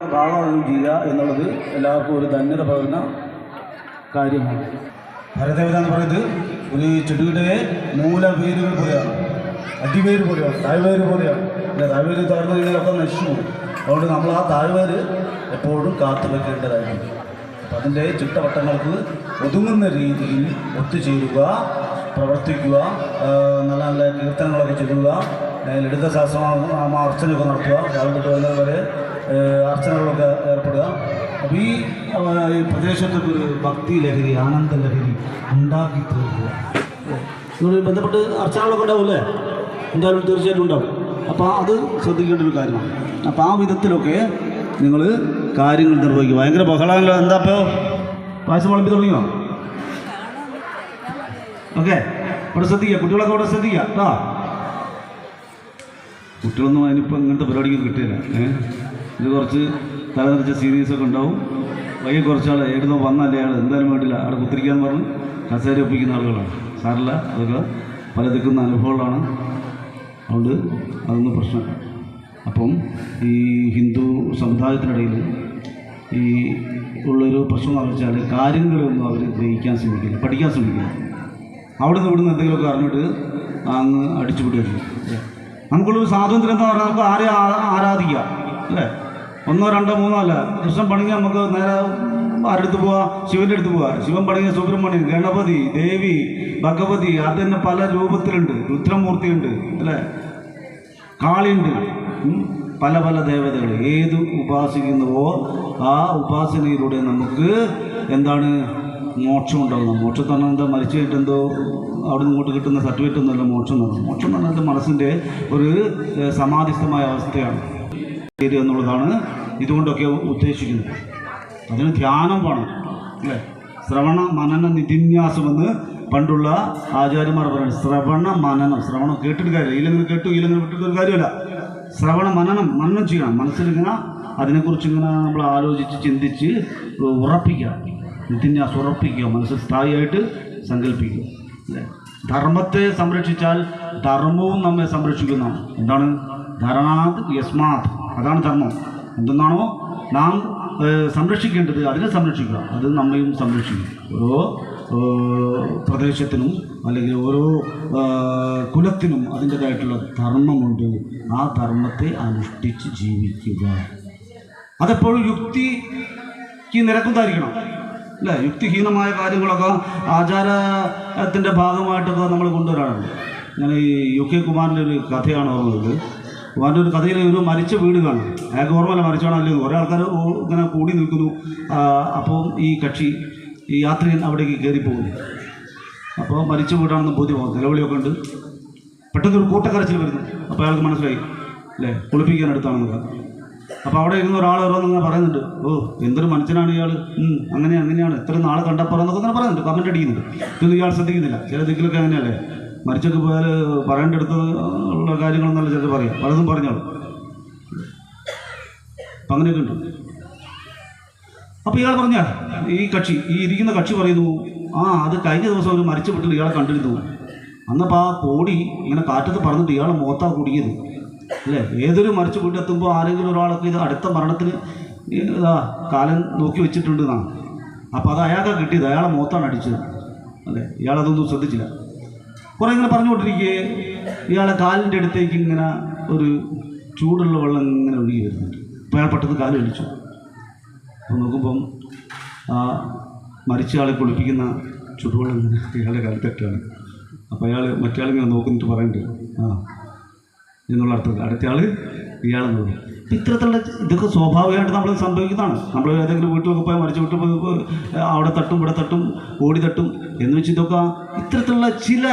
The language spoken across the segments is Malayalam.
ഭാഗമാകുകയും ചെയ്യുക എന്നുള്ളത് എല്ലാവർക്കും ഒരു ധന്യത പകരുന്ന കാര്യമാണ്. ഭരദേവത എന്ന് പറയുന്നത് ഒരു ചെടിയുടെ മൂലവേരുകൾ പോലെയാണ്. അടിവേര് പോലെയാണ് താഴ്വേര് പോലെയാണ്. അല്ലെ താഴ്വേര് താഴ്ന്നു കഴിഞ്ഞാലൊക്കെ നശിച്ചു അതുകൊണ്ട് നമ്മൾ ആ താഴ്വേര് എപ്പോഴും കാത്തു വെക്കേണ്ടതായിട്ടുണ്ട് അപ്പം അതിന്റെ ചുറ്റവട്ടങ്ങൾക്ക് ഒതുങ്ങുന്ന രീതിയിൽ ഒത്തുചേരുക പ്രവർത്തിക്കുക നല്ല നല്ല കീർത്തനങ്ങളൊക്കെ ചെല്ലുക ലളിത ശാസ്ത്ര അർച്ചനയൊക്കെ നടത്തുക രാവിലെ വരെ അർച്ചനകളൊക്കെ ഏർപ്പെടുക. അപ്പോൾ ഈ പ്രദേശത്തൊക്കെ ഒരു ഭക്തി ലഹരി ആനന്ദ ലഹരി ഉണ്ടാക്കി തീർക്കുക. ബന്ധപ്പെട്ട് അർച്ചനകളൊക്കെ ഉണ്ടാവില്ലേ എന്തായാലും തീർച്ചയായിട്ടും ഉണ്ടാവും. അപ്പോൾ അത് ശ്രദ്ധിക്കേണ്ട ഒരു കാര്യമാണ്. അപ്പോൾ ആ വിധത്തിലൊക്കെ നിങ്ങൾ കാര്യങ്ങൾ നിർവഹിക്കും ഭയങ്കര ബഹളമല്ലോ എന്താ ഇപ്പോൾ പായസം വിളമ്പി തുടങ്ങിയോ? ഓക്കെ. ഇവിടെ ശ്രദ്ധിക്കുക. കുട്ടികളൊക്കെ ഇവിടെ ശ്രദ്ധിക്കുക. കേട്ടോ. കുട്ടികളൊന്നും അതിനിപ്പോൾ ഇങ്ങനത്തെ പരിപാടിക്ക് കിട്ടിയില്ല. ഏഹ് ഇത് കുറച്ച് തലതിരിച്ച സീരീസ് ഒക്കെ ഉണ്ടാവും. വൈകി കുറച്ചാൾ എവിടുന്ന് വന്നല്ലേ അയാൾ എന്തായാലും വേണ്ടില്ല. അവിടെ കുത്തിരിക്കാൻ പറഞ്ഞ് കസേര ഒപ്പിക്കുന്ന ആളുകളാണ്. സാറില്ല അതൊക്കെ പല ദിക്കുന്ന അനുഭവങ്ങളാണ്. അതുകൊണ്ട് അതൊന്നും പ്രശ്നമില്ല അപ്പം ഈ ഹിന്ദു സമുദായത്തിനിടയിൽ ഈ ഉള്ളൊരു പ്രശ്നം എന്ന് വെച്ചാൽ കാര്യങ്ങളൊന്നും അവർ ഗ്രഹിക്കാൻ ശ്രമിക്കില്ല പഠിക്കാൻ ശ്രമിക്കില്ല. അവിടെ നിന്ന് ഇവിടുന്ന് എന്തെങ്കിലുമൊക്കെ അറിഞ്ഞിട്ട് അങ്ങ് അടിച്ചു വിടുകയല്ലേ നമുക്കുള്ളൊരു സ്വാതന്ത്ര്യം എന്ന് പറഞ്ഞാൽ നമുക്ക് ആരെ ആരാധിക്കാം? അല്ലേ? ഒന്നോ രണ്ടോ മൂന്നോ അല്ല. കൃഷ്ണൻ പണിങ്ങി നമുക്ക് നേരെ ആരുടെ പോവാ? ശിവന്റെ അടുത്ത് പോവാ. ശിവൻ പണിങ്ങിയ സുബ്രഹ്മണ്യൻ ഗണപതി ദേവി ഭഗവതി അത് തന്നെ പല രൂപത്തിലുണ്ട്. രുദ്രമൂർത്തിയുണ്ട് അല്ലേ? കാളിയുണ്ട്. പല പല ദേവതകൾ. ഏത് ഉപാസിക്കുന്നുവോ ആ ഉപാസനയിലൂടെ നമുക്ക് എന്താണ് മോക്ഷം ഉണ്ടാകുന്നത് മോക്ഷം തന്നെ എന്താ? മരിച്ചു കഴിഞ്ഞിട്ട് എന്തോ അവിടെ നിന്ന് ഇങ്ങോട്ട് കിട്ടുന്ന സർട്ടിഫിക്കറ്റ് ഒന്നുമല്ല മോക്ഷം എന്ന് പറഞ്ഞാൽ. മോക്ഷം എന്ന് പറഞ്ഞാൽ മനസ്സിന്റെ ഒരു സമാധിസ്ഥമായ അവസ്ഥയാണ്. ശരി എന്നുള്ളതാണ് ഇതുകൊണ്ടൊക്കെ ഉദ്ദേശിക്കുന്നത്. അതിന് ധ്യാനം വേണം അല്ലേ? ശ്രവണ മനന നിധിന്യാസമെന്ന് പണ്ടുള്ള ആചാര്യന്മാർ പറയുന്നത് ശ്രവണ മനനം. ശ്രവണം കേട്ടിട്ട് കാര്യമില്ല. ഇല്ലെങ്കിൽ കേട്ടു ഇല്ലെങ്കിൽ വിട്ടിട്ട് കാര്യമല്ല. ശ്രവണ മനനം മനനം ചെയ്യണം. മനസ്സിലിങ്ങനെ അതിനെക്കുറിച്ച് ഇങ്ങനെ നമ്മൾ ആലോചിച്ച് ചിന്തിച്ച് ഉറപ്പിക്കുക. നിധിന്യാസം ഉറപ്പിക്കുക. മനസ്സിൽ സ്ഥായിയായിട്ട് സങ്കല്പിക്കുക അല്ലേ? ധർമ്മത്തെ സംരക്ഷിച്ചാൽ ധർമ്മവും നമ്മെ സംരക്ഷിക്കുന്നതാണ് എന്താണ്? ധരണാത് യസ്മാത്. അതാണ് ധർമ്മം. എന്തെന്നാണോ? നാം സംരക്ഷിക്കേണ്ടത് അതിനെ സംരക്ഷിക്കുക. അത് നമ്മയും സംരക്ഷിക്കും. ഓരോ പ്രദേശത്തിനും അല്ലെങ്കിൽ ഓരോ കുലത്തിനും അതിന്റേതായിട്ടുള്ള ധർമ്മമുണ്ട്. ആ ധർമ്മത്തെ അനുഷ്ഠിച്ച് ജീവിക്കുക. അതെപ്പോഴും യുക്തിക്ക് നിരക്കുന്നതായിരിക്കണം അല്ലേ? യുക്തിഹീനമായ കാര്യങ്ങളൊക്കെ ആചാരത്തിന്റെ ഭാഗമായിട്ടൊക്കെ നമ്മൾ കൊണ്ടുവരാറുണ്ട്. ഞാൻ ഈ യു കെ കുമാറിന്റെ ഒരു കഥയാണ് ഓർമ്മയത് കുമാറിന്റെ ഒരു കഥയിൽ ഒരു മരിച്ച വീട് കാണും. അയാൾക്ക് ഓർമ്മയില്ല മരിച്ചോണം അല്ലെങ്കിൽ കുറേ ആൾക്കാർ ഇങ്ങനെ കൂടി നിൽക്കുന്നു. അപ്പോൾ ഈ കക്ഷി ഈ യാത്രികൻ അവിടേക്ക് കയറി പോകുന്നു അപ്പോൾ മരിച്ച വീടാണെന്ന് ബോധ്യമാകും. നിലവിളിയൊക്കെ ഉണ്ട്. പെട്ടെന്ന് ഒരു കൂട്ടക്കരച്ചിൽ വരുന്നു. അപ്പോൾ അയാൾക്ക് മനസ്സിലായി അല്ലേ? കുളിപ്പിക്കാൻ അടുത്താണെന്നൊക്കെ അപ്പോൾ അവിടെ ഇരുന്ന ഒരാൾ ഓരോന്നിങ്ങനെ പറയുന്നുണ്ട്. ഓ എന്തൊരു മനുഷ്യനാണ് ഇയാൾ അങ്ങനെ അങ്ങനെയാണ്. എത്ര നാളെ കണ്ടപ്പോൾ എന്നൊക്കെ ഇങ്ങനെ പറയുന്നുണ്ട്. കമന്റ് അടിക്കുന്നുണ്ട്. ഇതൊന്നും ഇയാൾ ശ്രദ്ധിക്കുന്നില്ല. ചില ദിക്കിലൊക്കെ അങ്ങനെയല്ലേ? മരിച്ചൊക്കെ പോയാൽ പറയേണ്ടടുത്ത് ഉള്ള കാര്യങ്ങളൊന്നല്ല ചിലർ പറയാം. പലതും പറഞ്ഞോളൂ. അപ്പം അങ്ങനെയൊക്കെ ഉണ്ട്. അപ്പോൾ ഇയാൾ പറഞ്ഞ ഈ കക്ഷി ഈ ഇരിക്കുന്ന കക്ഷി പറയുന്നു ആ അത് കഴിഞ്ഞ ദിവസം ഒരു മരിച്ചു വീട്ടിൽ ഇയാളെ കണ്ടിരുന്നു. അന്നപ്പോൾ ആ കോടി ഇങ്ങനെ കാറ്റത്ത് പറഞ്ഞിട്ട് ഇയാൾ മോത്താ കുടുങ്ങിയത്. അല്ലേ? ഏതൊരു മരിച്ച വീട്ടിലെത്തുമ്പോൾ ആരെങ്കിലും ഒരാളൊക്കെ ഇത് അടുത്ത മരണത്തിന് ഇതാ കാലം നോക്കി വെച്ചിട്ടുണ്ട് എന്നാണ് അപ്പോൾ അത് അയാൾക്ക് കിട്ടിയത്. അയാളെ മോത്താണ് അടിച്ചത്. അല്ലേ? ഇയാളതൊന്നും ശ്രദ്ധിച്ചില്ല. കുറേ ഇങ്ങനെ പറഞ്ഞുകൊണ്ടിരിക്കെ. ഇയാളെ കാലിന്റെ അടുത്തേക്ക് ഇങ്ങനെ ഒരു ചൂടുള്ള വെള്ളം ഇങ്ങനെ ഒഴുകി വരുന്നുണ്ട്. അപ്പോൾ അയാൾ പെട്ടെന്ന് കാൽ ഒഴിച്ചു അപ്പോൾ നോക്കുമ്പം ആ മരിച്ച ആളെ കുളിപ്പിക്കുന്ന ചുടുവെള്ളം ഇങ്ങനെ ഇയാളുടെ കഴുത്തെട്ടാണ് അപ്പോൾ അയാൾ മറ്റേ ആളിങ്ങനെ നോക്കുന്നിട്ട് പറയുന്നുണ്ട് ആ എന്നുള്ള അർത്ഥത്തിൽ അടുത്ത ആൾ പറയും. ഇത്തരത്തിലുള്ള ഇതൊക്കെ സ്വാഭാവികമായിട്ട് നമ്മൾ സംഭവിക്കുന്നതാണ്. നമ്മൾ ഏതെങ്കിലും വീട്ടിലൊക്കെ പോയി മരിച്ചു വീട്ടിൽ പോയി അവിടെ തട്ടും ഇവിടെ തട്ടും ഓടി തട്ടും എന്ന് വെച്ച് ഇതൊക്കെ ഇത്തരത്തിലുള്ള ചില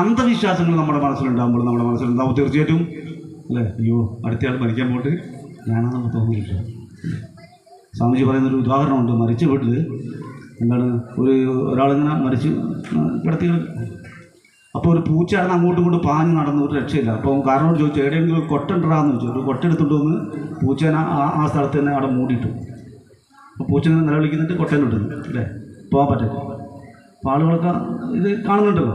അന്ധവിശ്വാസങ്ങൾ നമ്മുടെ മനസ്സിലുണ്ടാകുമ്പോൾ നമ്മുടെ മനസ്സിലുണ്ടാവും തീർച്ചയായിട്ടും. അല്ലേ? അയ്യോ അടുത്ത ആൾ മരിക്കാൻ പോയിട്ട് ഞാനാണെന്ന് തോന്നിയില്ല സ്വാമിജി പറയുന്നൊരു ഉദാഹരണമുണ്ട്. മരിച്ച വീട്ടിൽ എന്താണ് ഒരു ഒരാളിങ്ങനെ മരിച്ച് കിടത്തി അപ്പോൾ ഒരു പൂച്ച കിടന്ന് അങ്ങോട്ടും ഇങ്ങോട്ടും പാഞ്ഞ് നടന്ന് ഒരു രക്ഷയില്ല. അപ്പോൾ കാരണോട് ചോദിച്ചു എവിടെയെങ്കിലും ഒരു കൊട്ടുണ്ടാന്ന് ചോദിച്ചു. ഒരു കൊട്ടെടുത്തുകൊണ്ട് വന്ന് പൂച്ചേനെ ആ ആ സ്ഥലത്ത് തന്നെ അവിടെ മൂടിയിട്ടു. അപ്പോൾ പൂച്ചനെ നിലവിളിക്കുന്നിട്ട് കൊട്ടേനെ ഇട്ടു അല്ലേ? പോകാൻ പറ്റും അപ്പോൾ ആളുകളൊക്കെ ഇത് കാണുന്നുണ്ടല്ലോ.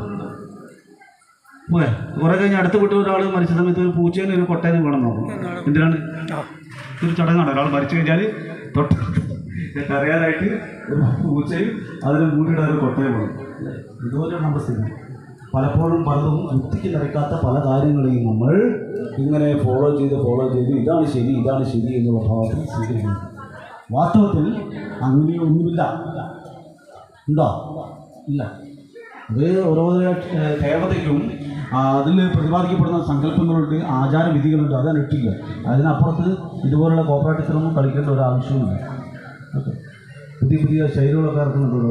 പോയേ കുറേ കഴിഞ്ഞ് അടുത്ത വീട്ടിൽ ഒരാൾ മരിച്ച സമയത്ത് ഒരു പൂച്ചേനെ ഒരു കൊട്ടേനെ വേണം നോക്കും എന്തിനാണ്? ഇതൊരു ചടങ്ങാണ്. ഒരാൾ മരിച്ചു കഴിഞ്ഞാൽ തൊട്ട് അറിയാനായിട്ട് ഒരു പൂച്ചയും അതിന് മൂടിയിടാൻ ഒരു കൊട്ടയും വേണം. ഇതുപോലെയാണ് നമ്മുടെ സ്ഥിതി പലപ്പോഴും പലതും യുക്തിക്ക് നിരക്കാത്ത പല കാര്യങ്ങളെയും നമ്മൾ ഇങ്ങനെ ഫോളോ ചെയ്ത് ഫോളോ ചെയ്ത് ഇതാണ് ശരി ഇതാണ് ശരി എന്നുള്ള ഭാവത്തിൽ സ്വീകരിക്കുന്നു. വാസ്തവത്തിൽ അങ്ങനെയൊന്നുമില്ല ഉണ്ടോ? ഇല്ല. അത് ഓരോ ദേവതയ്ക്കും അതിൽ പ്രതിപാദിക്കപ്പെടുന്ന സങ്കല്പങ്ങളുണ്ട് ആചാരവിധികളുണ്ട് അതാണ് ഇട്ടില്ല. അതിനപ്പുറത്ത് ഇതുപോലുള്ള കോപ്പറേറ്റീവ്സിലൊന്നും കളിക്കേണ്ട ഒരു ആവശ്യവുമില്ല. ഓക്കെ. പുതിയ പുതിയ ശൈലികളൊക്കെ ഇറക്കുന്നുണ്ടല്ലോ.